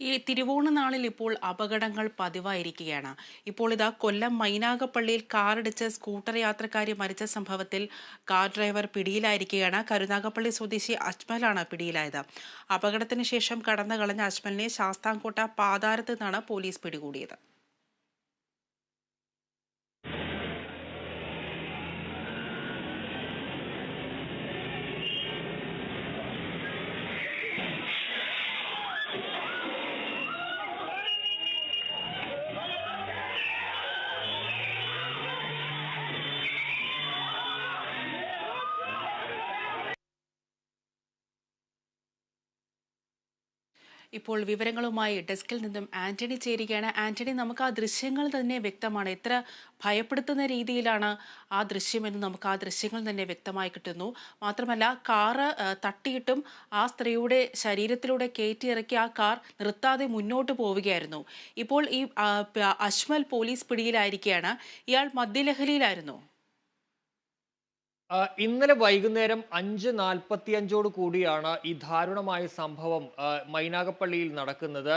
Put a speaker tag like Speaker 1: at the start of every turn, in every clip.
Speaker 1: ഈ തിരുവോണ നാളിൽ ഇപ്പോൾ അപകടങ്ങൾ പതിവായിരിക്കുകയാണ്. ഇപ്പോൾ ഇതാ കൊല്ലം മൈനാഗപ്പള്ളിയിൽ കാറിടിച്ച് സ്കൂട്ടർ യാത്രക്കാരി മരിച്ച സംഭവത്തിൽ കാർ ഡ്രൈവർ പിടിയിലായിരിക്കുകയാണ്. കരുനാഗപ്പള്ളി സ്വദേശി അജ്മലാണ് പിടിയിലായത്. അപകടത്തിന് ശേഷം കടന്നു കളഞ്ഞ അജ്മലിനെ ശാസ്താംകോട്ട പാതാരത്ത് നിന്നാണ് പോലീസ് പിടികൂടിയത്. ഇപ്പോൾ വിവരങ്ങളുമായി ഡെസ്കിൽ നിന്നും ആന്റണി ചേരുകയാണ്. ആന്റണി നമുക്ക് ആ ദൃശ്യങ്ങൾ തന്നെ വ്യക്തമാണ്. എത്ര ഭയപ്പെടുത്തുന്ന രീതിയിലാണ് ആ ദൃശ്യമെന്ന് നമുക്ക് ആ ദൃശ്യങ്ങൾ തന്നെ വ്യക്തമായി കിട്ടുന്നു. മാത്രമല്ല കാറ് തട്ടിയിട്ടും ആ സ്ത്രീയുടെ ശരീരത്തിലൂടെ കയറ്റിയിറക്കി ആ കാർ നിർത്താതെ മുന്നോട്ട് പോവുകയായിരുന്നു. ഇപ്പോൾ ഈ അശ്മൽ പോലീസ് പിടിയിലായിരിക്കുകയാണ്. ഇയാൾ മദ്യലഹരിയിലായിരുന്നു.
Speaker 2: ഇന്നലെ വൈകുന്നേരം അഞ്ച് നാൽപ്പത്തിയഞ്ചോട് കൂടിയാണ് ഈ ദാരുണമായ സംഭവം മൈനാഗപ്പള്ളിയിൽ നടക്കുന്നത്.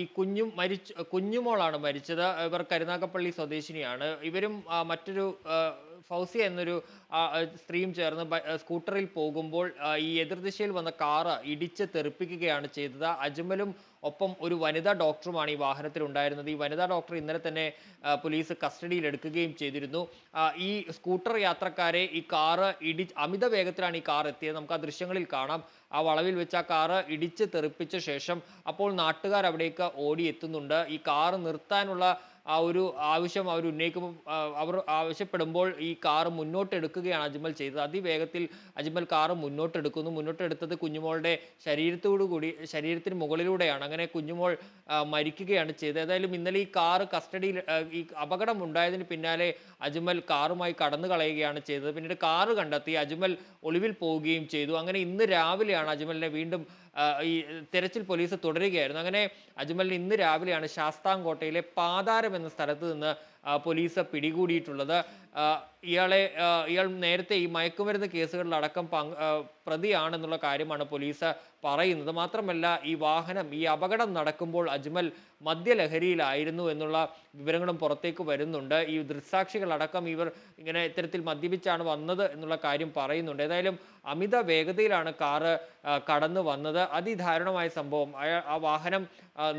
Speaker 2: ഈ കുഞ്ഞും മരിച്ചു കുഞ്ഞുമോളാണ് മരിച്ചത്. ഇവർ കരുനാഗപ്പള്ളി സ്വദേശിനിയാണ്. ഇവരും മറ്റൊരു ഫൗസിയ എന്നൊരു സ്ത്രീയും ചേർന്ന് സ്കൂട്ടറിൽ പോകുമ്പോൾ ഈ എതിർദിശയിൽ വന്ന കാറ് ഇടിച്ച് തെറിപ്പിക്കുകയാണ് ചെയ്തത്. അജ്മലും ഒപ്പം ഒരു വനിതാ ഡോക്ടറുമാണ് ഈ വാഹനത്തിൽ ഉണ്ടായിരുന്നത്. ഈ വനിതാ ഡോക്ടർ ഇന്നലെ തന്നെ പോലീസ് കസ്റ്റഡിയിൽ എടുക്കുകയും ചെയ്തിരുന്നു. ഈ സ്കൂട്ടർ യാത്രക്കാരെ ഈ കാറ് ഇടി അമിത വേഗത്തിലാണ് ഈ കാർ എത്തിയത്. നമുക്ക് ആ ദൃശ്യങ്ങളിൽ കാണാം. ആ വളവിൽ വെച്ച് ആ കാറ് ഇടിച്ച് തെറിപ്പിച്ച ശേഷം അപ്പോൾ നാട്ടുകാർ അവിടേക്ക് ഓടിയെത്തുന്നുണ്ട്. ഈ കാർ നിർത്താനുള്ള ആ ഒരു ആവശ്യം അവർ ഉന്നയിക്കുമ്പോൾ അവർ ആവശ്യപ്പെടുമ്പോൾ ഈ കാർ മുന്നോട്ട് എടുക്കുകയാണ് അജ്മൽ ചെയ്തത്. അതിവേഗത്തിൽ അജ്മൽ കാർ മുന്നോട്ട് എടുക്കുന്നു മുന്നോട്ട് എടുത്തത് കുഞ്ഞുമോളുടെ ശരീരത്തോടു കൂടി ശരീരത്തിന് മുകളിലൂടെയാണ്. അങ്ങനെ കുഞ്ഞുമോൾ മരിക്കുകയാണ് ചെയ്തത്. ഏതായാലും ഇന്നലെ ഈ കാർ കസ്റ്റഡിയിൽ ഈ അപകടം ഉണ്ടായതിന് പിന്നാലെ അജ്മൽ കാറുമായി കടന്നു കളയുകയാണ് ചെയ്തത്. പിന്നീട് കാറ് കണ്ടെത്തി അജ്മൽ ഒളിവിൽ പോവുകയും ചെയ്തു. അങ്ങനെ ഇന്ന് രാവിലെയാണ് അജ്മലിനെ വീണ്ടും ഈ തെരച്ചിൽ പോലീസ് തുടരുകയായിരുന്നു. അങ്ങനെ അജ്മലിന് ഇന്ന് രാവിലെയാണ് ശാസ്താംകോട്ടയിലെ പാതാരം എന്ന സ്ഥലത്ത് നിന്ന് പോലീസ് പിടികൂടിയിട്ടുള്ളത്. ഇയാളെ ഇയാൾ നേരത്തെ ഈ മയക്കുമരുന്ന് കേസുകളിലടക്കം പങ്ക് പ്രതിയാണെന്നുള്ള കാര്യമാണ് പോലീസ് പറയുന്നത്. മാത്രമല്ല ഈ വാഹനം ഈ അപകടം നടക്കുമ്പോൾ അജ്മൽ മദ്യലഹരിയിലായിരുന്നു എന്നുള്ള വിവരങ്ങളും പുറത്തേക്ക് വരുന്നുണ്ട്. ഈ ദൃക്സാക്ഷികളടക്കം ഇവർ ഇങ്ങനെ ഇത്തരത്തിൽ മദ്യപിച്ചാണ് വന്നത് എന്നുള്ള കാര്യം പറയുന്നുണ്ട്. ഏതായാലും അമിത വേഗതയിലാണ് കാറ് കടന്നു വന്നത്. അതിദാരുണമായ സംഭവം. ആ വാഹനം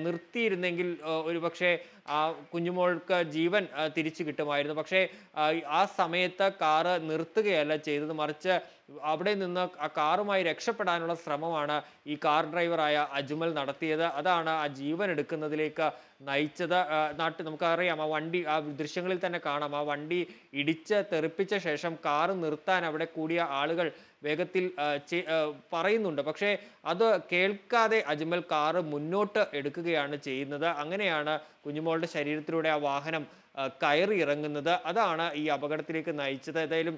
Speaker 2: നിർത്തിയിരുന്നെങ്കിൽ ഒരുപക്ഷെ ആ കുഞ്ഞുമോൾക്ക് ജീവൻ തിരിച്ചു കിട്ടുമായിരുന്നു. പക്ഷേ ആ സമയത്ത് കാറ് നിർത്തുകയല്ല ചെയ്തത്. മറിച്ച് അവിടെ നിന്ന് ആ കാറുമായി രക്ഷപ്പെടാനുള്ള ശ്രമമാണ് ഈ കാർ ഡ്രൈവറായ അജ്മൽ നടത്തിയത്. അതാണ് ആ ജീവൻ എടുക്കുന്നതിലേക്ക് നയിച്ചത്. നാട്ടിൽ നമുക്കറിയാം ആ വണ്ടി ആ ദൃശ്യങ്ങളിൽ തന്നെ കാണാം. ആ വണ്ടി ഇടിച്ച് തെറിപ്പിച്ച ശേഷം കാറ് നിർത്താൻ അവിടെ കൂടിയ ആളുകൾ വേഗത്തിൽ പറയുന്നുണ്ട്. പക്ഷേ അത് കേൾക്കാതെ അജ്മൽ കാറ് മുന്നോട്ട് എടുക്കുകയാണ് ചെയ്യുന്നത്. അങ്ങനെയാണ് കുഞ്ഞുമോളുടെ ശരീരത്തിലൂടെ ആ വാഹനം കയറി ഇറങ്ങുന്നത്. അതാണ് ഈ അപകടത്തിലേക്ക് നയിച്ചത്. ഏതായാലും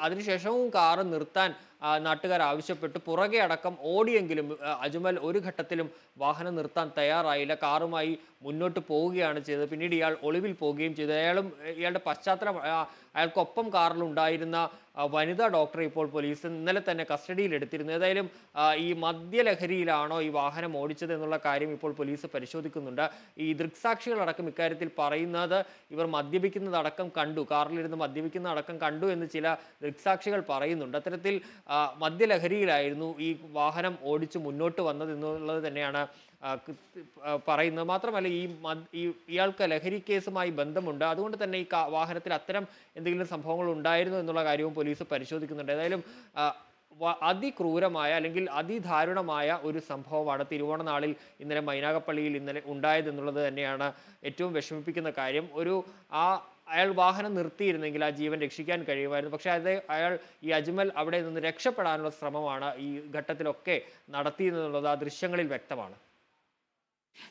Speaker 2: അതിനുശേഷവും കാറ് നിർത്താൻ നാട്ടുകാർ ആവശ്യപ്പെട്ടു. പുറകെ അടക്കം ഓടിയെങ്കിലും അജ്മൽ ഒരു ഘട്ടത്തിലും വാഹനം നിർത്താൻ തയ്യാറായില്ല. കാറുമായി മുന്നോട്ട് പോവുകയാണ് ചെയ്തത്. പിന്നീട് ഇയാൾ ഒളിവിൽ പോവുകയും ചെയ്തു. അയാളും ഇയാളുടെ പശ്ചാത്തലം അയാൾക്കൊപ്പം കാറിലുണ്ടായിരുന്ന വനിതാ ഡോക്ടറെ ഇപ്പോൾ പോലീസ് ഇന്നലെ തന്നെ കസ്റ്റഡിയിൽ എടുത്തിരുന്നു. ഏതായാലും ഈ മദ്യലഹരിയിലാണോ ഈ വാഹനം ഓടിച്ചത് എന്നുള്ള കാര്യം ഇപ്പോൾ പോലീസ് പരിശോധിക്കുന്നുണ്ട്. ഈ ദൃക്സാക്ഷികളടക്കം ഇക്കാര്യത്തിൽ പറയുന്നത് ഇവർ മദ്യപിക്കുന്നതടക്കം കണ്ടു. കാറിലിരുന്ന് മദ്യപിക്കുന്നതടക്കം കണ്ടു എന്ന് ചില ദൃക്സാക്ഷികൾ പറയുന്നുണ്ട്. അത്തരത്തിൽ മദ്യലഹരിയിലായിരുന്നു ഈ വാഹനം ഓടിച്ച് മുന്നോട്ട് വന്നത് എന്നുള്ളത് തന്നെയാണ് പറയുന്നത്. മാത്രമല്ല ഈ ഇയാൾക്ക് ലഹരി കേസുമായി ബന്ധമുണ്ട്. അതുകൊണ്ട് തന്നെ ഈ വാഹനത്തിൽ അത്തരം എന്തെങ്കിലും സംഭവങ്ങൾ ഉണ്ടായിരുന്നു എന്നുള്ള കാര്യവും പോലീസ് പരിശോധിക്കുന്നുണ്ട്. ഏതായാലും അതിക്രൂരമായ അല്ലെങ്കിൽ അതിദാരുണമായ ഒരു സംഭവമാണ് തിരുവോണ നാളിൽ ഇന്നലെ മൈനാഗപ്പള്ളിയിൽ ഇന്നലെ ഉണ്ടായത് എന്നുള്ളത് തന്നെയാണ് ഏറ്റവും വിഷമിപ്പിക്കുന്ന കാര്യം. ഒരു ആ അയാൾ വാഹനം നിർത്തിയിരുന്നെങ്കിൽ ആ ജീവൻ രക്ഷിക്കാൻ കഴിയുമായിരുന്നു. പക്ഷേ അത് അയാൾ ഈ അജ്മൽ അവിടെ നിന്ന് രക്ഷപ്പെടാനുള്ള ശ്രമമാണ് ഈ ഘട്ടത്തിലൊക്കെ നടത്തിയെന്നുള്ളത് ആ ദൃശ്യങ്ങളിൽ വ്യക്തമാണ്.